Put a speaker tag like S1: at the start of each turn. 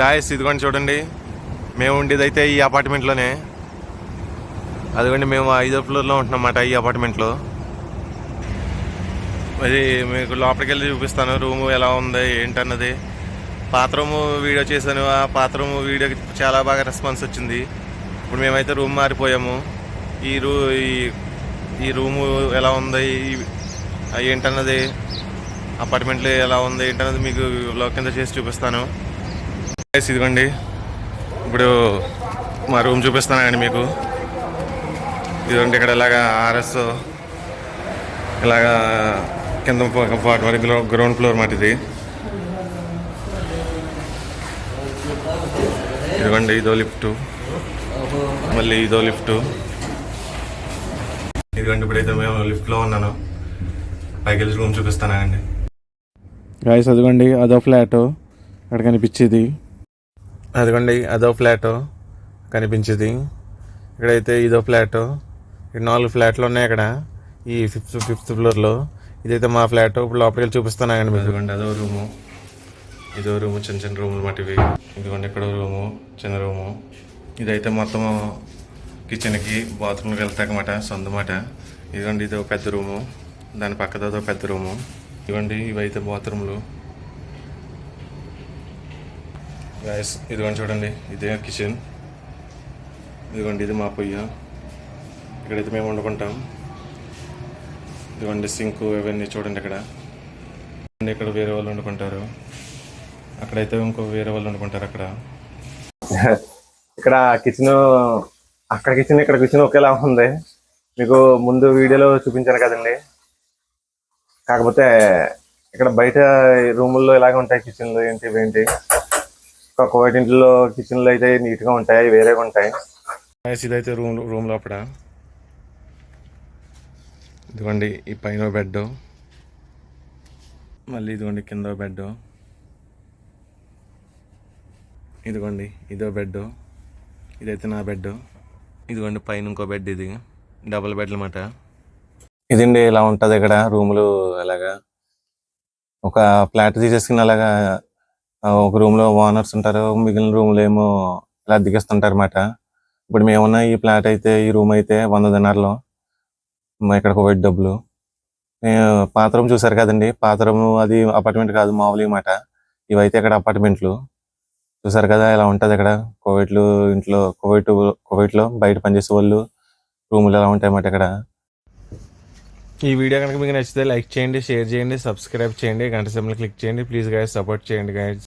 S1: Guys ఇదిగోండి చూడండి. మేము ఉండేది అయితే ఈ అపార్ట్మెంట్లోనే అదిగోండి మేము ఐదో ఫ్లోర్లో ఉంటున్నమాట ఈ అపార్ట్మెంట్లో మరి మీకు లోపలికి వెళ్ళి చూపిస్తాను రూము ఎలా ఉంది ఏంటన్నది. పాత రూము వీడియో చేశాను ఆ పాత రూము వీడియోకి చాలా బాగా రెస్పాన్స్ వచ్చింది. ఇప్పుడు మేమైతే రూమ్ మారిపోయాము. ఈ రూ ఈ ఈ రూము ఎలా ఉంది ఏంటన్నది అపార్ట్మెంట్లో ఎలా ఉంది ఏంటన్నది మీకు లో కింద చేసి చూపిస్తాను. ఇదిగోండి. ఇప్పుడు మా రూమ్ చూపిస్తానండి మీకు. ఇదిగోండి ఇక్కడ ఇలాగా ఆర్ఎస్ ఇలాగా కింద మరి వరకు గ్రౌండ్ ఫ్లోర్ మాట ఇది. ఇదిగోండి ఇదో లిఫ్ట్. మళ్ళీ ఇదో లిఫ్ట్. ఇదిగోండి ఇప్పుడైతే మేము లిఫ్ట్లో ఉన్నాను. పైకి వెళ్ళి రూమ్ చూపిస్తానండి
S2: గాయస్ అదిగోండి అదో ఫ్లాట్. అక్కడ కనిపించేది.
S1: అదిగోండి అదో ఫ్లాట్ కనిపించేది. ఇక్కడైతే ఇదో ఫ్లాట్. ఇక్కడ నాలుగు ఫ్లాట్లు ఉన్నాయి ఇక్కడ ఈ ఫిఫ్త్ ఫిఫ్త్ ఫ్లోర్లో. ఇదైతే మా ఫ్లాట్. ఇప్పుడు లోపలికి వెళ్ళి చూపిస్తానండి మీకు. ఇదిగోండి అదో రూము. ఇదో రూము చిన్న చిన్న రూములు మటివి. ఇదిగోండి ఇక్కడ రూము చిన్న రూము. ఇదైతే మొత్తం కిచెన్కి బాత్రూమ్కి వెళ్తాకమాట సొంతమాట ఇదిగోండి ఇది ఒక పెద్ద రూము. దాని పక్కదో పెద్ద రూము. ఇదిగోండి ఇవైతే బాత్రూమ్లు. గాయస్ ఇదిగోండి చూడండి. ఇదే కిచెన్ ఇదిగోండి ఇది మా పొయ్య. ఇక్కడైతే మేము వండుకుంటాం. ఇదిగోండి సింక్ ఇవన్నీ చూడండి ఇక్కడ ఇక్కడ వేరే వాళ్ళు వండుకుంటారు. అక్కడైతే ఇంకో వేరే వాళ్ళు వండుకుంటారు అక్కడ.
S3: ఇక్కడ కిచెన్ అక్కడ కిచెన్ ఇక్కడ కిచెన్ ఒకేలా ఉంది. మీకు ముందు వీడియోలో చూపించాను కదండి. కాకపోతే ఇక్కడ బయట రూముల్లో ఇలాగే ఉంటాయి కిచెన్లు ఏంటి ఇవేంటి? ఇంట్లో కిచెన్లు అయితే నీట్గా ఉంటాయి అవి వేరేగా ఉంటాయి
S1: ఇదైతే రూమ్ రూమ్ లోపల. ఇదిగోండి ఈ పైన బెడ్ మళ్ళీ ఇదిగోండి కింద బెడ్ ఇదిగోండి ఇదో బెడ్ ఇదైతే నా బెడ్ ఇదిగోండి పైన ఇంకో బెడ్ ఇది. డబుల్ బెడ్ అనమాట ఇదండి ఇలా ఉంటుంది ఇక్కడ? రూములు అలాగా ఒక ఫ్లాట్ తీసేసుకుని అలాగా ఒక రూమ్లో ఓనర్స్ ఉంటారు మిగిలిన రూమ్లో ఏమో ఇలా దిగేస్తుంటారు అనమాట ఇప్పుడు మేమున్న ఈ ఫ్లాట్ అయితే ఈ రూమ్ అయితే వంద దినార్లో ఇక్కడ ఒక డబ్బులు. పాత రూమ్ చూసారు కదండి? పాత రూమ్ అది అపార్ట్మెంట్ కాదు మామూలు మాట ఇవైతే ఇక్కడ అపార్ట్మెంట్లు చూసారు కదా ఇలా ఉంటది ఇక్కడ? కోవిడ్లు ఇంట్లో కోవిడ్ కోవిడ్లో బయట పనిచేసే వాళ్ళు రూములు ఎలా ఉంటాయి అన్నమాట ఇక్కడ. ఈ వీడియో కనుక మీకు నచ్చితే లైక్ చేయండి షేర్ చేయండి సబ్స్క్రైబ్ చేయండి గంట సింబల్ క్లిక్ చేయండి. ప్లీజ్ గైస్ సపోర్ట్ చేయండి గాయస్